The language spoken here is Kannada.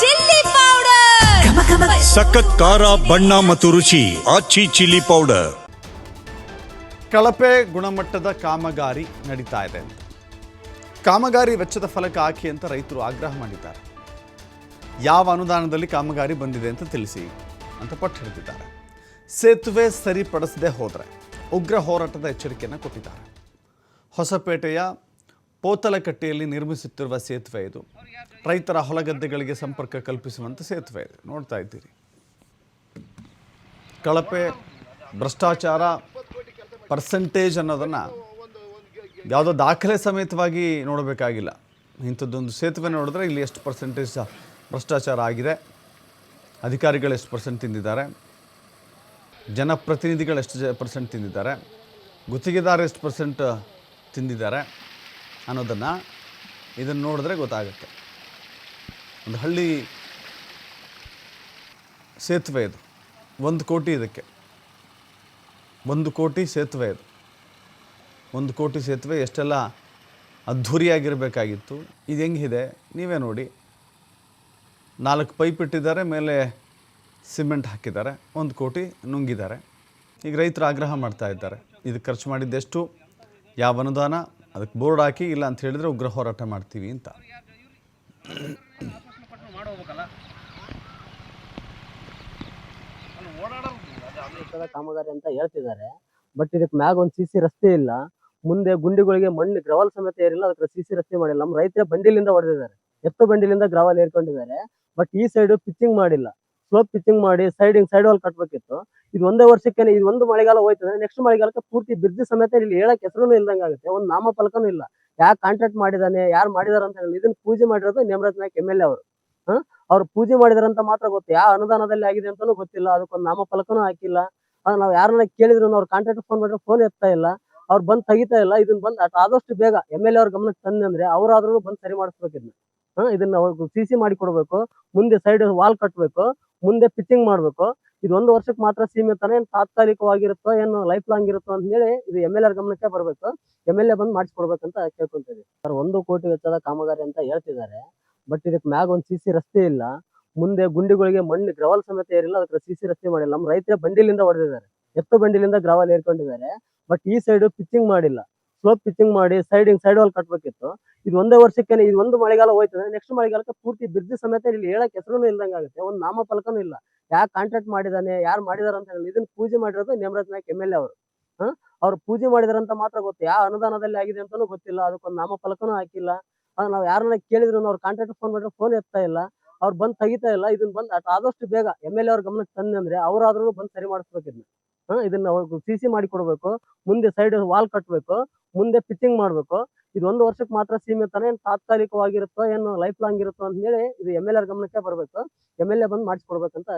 Chilli powder. ಸಖತ್ ಖಾರ ಬಣ್ಣ ಮತ್ತು ರುಚಿ ಆಚಿ ಚಿಲ್ಲಿ ಪೌಡರ್. ಕಳಪೆ ಗುಣಮಟ್ಟದ ಕಾಮಗಾರಿ ನಡೀತಾ ಇದೆ ಅಂತ. ಕಾಮಗಾರಿ ವೆಚ್ಚದ ಫಲಕ ಹಾಕಿ ಅಂತ ರೈತರು ಆಗ್ರಹ ಮಾಡಿದ್ದಾರೆ. ಯಾವ ಅನುದಾನದಲ್ಲಿ ಕಾಮಗಾರಿ ಬಂದಿದೆ ಅಂತ ತಿಳಿಸಿ ಅಂತ ಪಟ್ಟು ಹಿಡಿದಿದ್ದಾರೆ. ಸೇತುವೆ ಸರಿಪಡಿಸದೆ ಹೋದರೆ ಉಗ್ರ ಹೋರಾಟದ ಎಚ್ಚರಿಕೆಯನ್ನು ಕೊಟ್ಟಿದ್ದಾರೆ. ಹೊಸಪೇಟೆಯ ಪೋತಲಕಟ್ಟೆಯಲ್ಲಿ ನಿರ್ಮಿಸುತ್ತಿರುವ ಸೇತುವೆ ಇದು. ರೈತರ ಹೊಲಗದ್ದೆಗಳಿಗೆ ಸಂಪರ್ಕ ಕಲ್ಪಿಸುವಂಥ ಸೇತುವೆ ಇದೆ. ನೋಡ್ತಾ ಇದ್ದೀರಿ. ಕಳಪೆ ಭ್ರಷ್ಟಾಚಾರ ಪರ್ಸೆಂಟೇಜ್ ಅನ್ನೋದನ್ನು ಯಾವುದೋ ದಾಖಲೆ ಸಮೇತವಾಗಿ ನೋಡಬೇಕಾಗಿಲ್ಲ. ಇಂಥದ್ದೊಂದು ಸೇತುವೆ ನೋಡಿದ್ರೆ ಇಲ್ಲಿ ಎಷ್ಟು ಪರ್ಸೆಂಟೇಜ್ ಭ್ರಷ್ಟಾಚಾರ ಆಗಿದೆ. ಅಧಿಕಾರಿಗಳು ಎಷ್ಟು ಪರ್ಸೆಂಟ್ ತಿಂದಿದ್ದಾರೆ. ಜನಪ್ರತಿನಿಧಿಗಳು ಎಷ್ಟು ಜ ಪರ್ಸೆಂಟ್ ತಿಂದಿದ್ದಾರೆ. ಗುತ್ತಿಗೆದಾರ ಎಷ್ಟು ಪರ್ಸೆಂಟ್ ತಿಂದಿದ್ದಾರೆ. ಅನ್ನೋದನ್ನು ಇದನ್ನು ನೋಡಿದ್ರೆ ಗೊತ್ತಾಗುತ್ತೆ. ಒಂದು ಹಳ್ಳಿ ಸೇತುವೆ ಇದು. ಒಂದು ಕೋಟಿ ಇದಕ್ಕೆ. ಒಂದು ಕೋಟಿ ಸೇತುವೆ ಇದು. ಒಂದು ಕೋಟಿ ಸೇತುವೆ ಎಷ್ಟೆಲ್ಲ ಅದ್ಧೂರಿಯಾಗಿರಬೇಕಾಗಿತ್ತು. ಇದು ಹೆಂಗಿದೆ? ನೀವೇ ನೋಡಿ. ನಾಲ್ಕು ಪೈಪ್ ಇಟ್ಟಿದ್ದಾರೆ, ಮೇಲೆ ಸಿಮೆಂಟ್ ಹಾಕಿದ್ದಾರೆ, ಒಂದು ಕೋಟಿ ನುಂಗಿದ್ದಾರೆ. ಈಗ ರೈತರು ಆಗ್ರಹ ಮಾಡ್ತಾ ಇದ್ದಾರೆ. ಇದು ಖರ್ಚು ಮಾಡಿದ್ದೆಷ್ಟು? ಯಾವ ಅನುದಾನ? ಅದಕ್ಕೆ ಬೋರ್ಡ್ ಹಾಕಿ ಇಲ್ಲ ಅಂತ ಹೇಳಿದ್ರೆ ಉಗ್ರ ಹೋರಾಟ ಮಾಡ್ತೀವಿ ಅಂತ. ಕಾಮಗಾರಿ ಅಂತ ಹೇಳ್ತಿದ್ದಾರೆ. ಬಟ್ ಇದಕ್ಕೆ ಮ್ಯಾಗ ಒಂದು ಸಿ ಸಿ ರಸ್ತೆ ಇಲ್ಲ. ಮುಂದೆ ಗುಂಡಿಗಳಿಗೆ ಮಣ್ಣು, ಗ್ರವಲ್ ಸಮೇತ ಏರಿಲ್ಲ. ಅದಕ್ಕೆ ಸಿ ಸಿ ರಸ್ತೆ ಮಾಡಿಲ್ಲ. ನಮ್ಮ ರೈತರ ಬಂಡಿಲಿಂದ ಹೊಡೆದಿದ್ದಾರೆ. ಎತ್ತು ಬಂಡಿಲಿಂದ ಗ್ರವಲ್ ಏರ್ಕೊಂಡಿದ್ದಾರೆ. ಬಟ್ ಈ ಸೈಡ್ ಪಿಚ್ಚಿಂಗ್ ಮಾಡಿಲ್ಲ. ಸ್ಲೋಪ್ ಪಿಚ್ಚಿಂಗ್ ಮಾಡಿ ಸೈಡಿಂಗ್ ಸೈಡ್ ವಾಲ್ ಕಟ್ಬೇಕಿತ್ತು. ಇದು ಒಂದೇ ವರ್ಷಕ್ಕೆ ಇದು ಒಂದು ಮಳೆಗಾಲ ಹೋಯ್ತದೆ ನೆಕ್ಸ್ಟ್ ಮಳೆಗಾಲಕ್ಕೆ ಪೂರ್ತಿ ಬ್ರಿಡ್ಜ್ ಸಮೇತ ಇಲ್ಲಿ ಹೇಳಕ್ ಹೆಸರು ಇಲ್ದಂಗ ಆಗುತ್ತೆ ಒಂದು ನಾಮಫಲಕನೂ ಇಲ್ಲ. ಯಾರು ಕಾಂಟ್ರಾಕ್ಟ್ ಮಾಡಿದಾನೆ, ಯಾರು ಮಾಡಿದಾರ ಅಂತ ಹೇಳಿ ಇದನ್ನ ಪೂಜೆ ಮಾಡಿರೋದು ನೇಮರಾಜ್ ನಾಯ್ಕ ಎಂ ಎಲ್ ಅವರು. ಅವ್ರು ಪೂಜೆ ಮಾಡಿದಾರಂತ ಮಾತ್ರ ಗೊತ್ತು. ಯಾವ ಅನುದಾನದಲ್ಲಿ ಆಗಿದೆ ಅಂತಾನೂ ಗೊತ್ತಿಲ್ಲ. ಅದಕ್ಕೊಂದು ನಾಮಫಲಕನೂ ಹಾಕಿಲ್ಲ. ನಾವು ಯಾರನ್ನ ಕೇಳಿದ್ರು ಅವ್ರು ಕಾಂಟ್ರಾಕ್ಟ್ ಫೋನ್ ಮಾಡಿದ್ರೆ ಫೋನ್ ಎತ್ತಾ ಇಲ್ಲ. ಅವ್ರು ಬಂದ್ ತೆಗಿತಾ ಇಲ್ಲ. ಇದನ್ನ ಬಂದ್ ಆದಷ್ಟು ಬೇಗ ಎಂ ಎಲ್ ಎ ಅವ್ರ ಗಮನಕ್ಕೆ ತಂದೆ ಅಂದ್ರೆ ಅವರಾದ್ರೂ ಬಂದ್ ಸರಿ ಮಾಡಿಸ್ಬೇಕು ಇದನ್ನ. ಇದನ್ನ ಸಿ ಸಿ ಮಾಡಿ ಕೊಡ್ಬೇಕು ಮುಂದೆ ಸೈಡ್ ವಾಲ್ ಕಟ್ಬೇಕು. ಮುಂದೆ ಪಿಚ್ಚಿಂಗ್ ಮಾಡ್ಬೇಕು. ಇದು ಒಂದು ವರ್ಷಕ್ಕೆ ಮಾತ್ರ ಸೀಮಿತನೇ ಏನ್ ತಾತ್ಕಾಲಿಕವಾಗಿರುತ್ತೋ ಏನು ಲೈಫ್ ಲಾಂಗ್ ಇರುತ್ತೋ ಅಂತ ಹೇಳಿ ಇದು ಎಂ ಎಲ್ ಆರ್ ಗಮನಕ್ಕೆ ಬರಬೇಕು. ಎಂ ಎಲ್ ಎ ಬಂದ್ ಮಾಡಿಸ್ಕೊಡ್ಬೇಕಂತ ಕೇಳ್ಕೊಂತೀವಿ ಸರ್, ಒಂದು ಕೋಟಿ ವೆಚ್ಚದ ಕಾಮಗಾರಿ ಅಂತ ಹೇಳ್ತಿದ್ದಾರೆ. ಬಟ್ ಇದಕ್ಕೆ ಮ್ಯಾಗ ಒಂದ್ ಸಿ ರಸ್ತೆ ಇಲ್ಲ. ಮುಂದೆ ಗುಂಡಿಗಳಿಗೆ ಮಣ್ಣು, ಗ್ರವಲ್ ಸಮೇತ ಏರಿಲ್ಲ. ಅದಕ್ಕೆ ಸಿ ಸಿ ರಸ್ತೆ ಮಾಡಿಲ್ಲ. ನಮ್ಮ ರೈತರ ಬಂಡಿಲಿಂದ ಹೊಡೆದಿದ್ದಾರೆ. ಎತ್ತು ಬಂಡಿಲಿಂದ ಗ್ರವಲ್ ಏರ್ಕೊಂಡಿದ್ದಾರೆ. ಬಟ್ ಈ ಸೈಡ್ ಪಿಚ್ಚಿಂಗ್ ಮಾಡಿಲ್ಲ. ಸ್ಲೋಪ್ ಪಿಚಿಂಗ್ ಮಾಡಿ ಸೈಡಿಂಗ್ ಸೈಡ್ ವಾಲ್ ಕಟ್ಬೇಕಿತ್ತು. ಇದು ಒಂದೇ ವರ್ಷಕ್ಕೆ ಇದು ಒಂದು ಮಳೆಗಾಲ ಹೋಯ್ತಂದ್ರೆ ನೆಕ್ಸ್ಟ್ ಮಳೆಗಾಲಕ್ಕೆ ಪೂರ್ತಿ ಬಿರ್ಜಿ ಸಮೇತ ಇಲ್ಲಿ ಹೇಳಕ್ ಹೆಸರು ಇಲ್ದಂಗ ಆಗುತ್ತೆ. ಒಂದು ನಾಮಫಲಕನೂ ಇಲ್ಲ. ಯಾರು ಕಾಂಟ್ರಾಕ್ಟ್ ಮಾಡಿದಾನೆ, ಯಾರು ಮಾಡಿದಾರ ಅಂತ ಹೇಳಿ, ಇದನ್ನ ಪೂಜೆ ಮಾಡಿರೋದು Nemaraj Naik M L A ಅವರು. ಅವ್ರು ಪೂಜೆ ಮಾಡಿದಾರಂತ ಮಾತ್ರ ಗೊತ್ತು. ಯಾವ ಅನುದಾನದಲ್ಲಿ ಆಗಿದೆ ಅಂತಾನೂ ಗೊತ್ತಿಲ್ಲ. ಅದಕ್ಕೊಂದು ನಾಮಫಲಕನೂ ಹಾಕಿಲ್ಲ. ನಾವು ಯಾರನ್ನ ಕೇಳಿದ್ರು ಅವ್ರು ಕಾಂಟ್ರಾಕ್ಟ್ ಫೋನ್ ಮಾಡಿದ್ರೆ ಫೋನ್ ಎತ್ತಾ ಇಲ್ಲ. ಅವ್ರು ಬಂದ್ ತೆಗಿತಾ ಇಲ್ಲ. ಇದನ್ನ ಬಂದ್ ಆದಷ್ಟು ಬೇಗ ಎಂ ಎಲ್ ಎ ಅವ್ರ ಗಮನಕ್ಕೆ ತಂದೆ ಅಂದ್ರೆ ಅವರಾದ್ರೂ ಬಂದ್ ಸರಿ ಮಾಡಿಸ್ಬೇಕು ಇದನ್ನ. ಇದನ್ನ ಸಿ ಸಿ ಮಾಡಿ ಕೊಡಬೇಕು. ಮುಂದೆ ಸೈಡ್ ವಾಲ್ ಕಟ್ಟಬೇಕು ಮುಂದೆ ಪಿಚ್ಚಿಂಗ್ ಮಾಡ್ಬೇಕು. ಇದು ಒಂದು ವರ್ಷಕ್ಕೆ ಮಾತ್ರ ಸೀಮಿತನೇ ಏನ್ ತಾತ್ಕಾಲಿಕವಾಗಿರುತ್ತೋ, ಏನು ಲೈಫ್ ಲಾಂಗ್ ಇರುತ್ತೋ ಅಂತ ಹೇಳಿ ಇದು ಎಂ ಎಲ್ ಆರ್ ಗಮನಕ್ಕೆ ಬರಬೇಕು. ಎಂ ಎಲ್ ಎ ಬಂದ್ ಮಾಡಿಸ್ಕೊಡ್ಬೇಕಂತ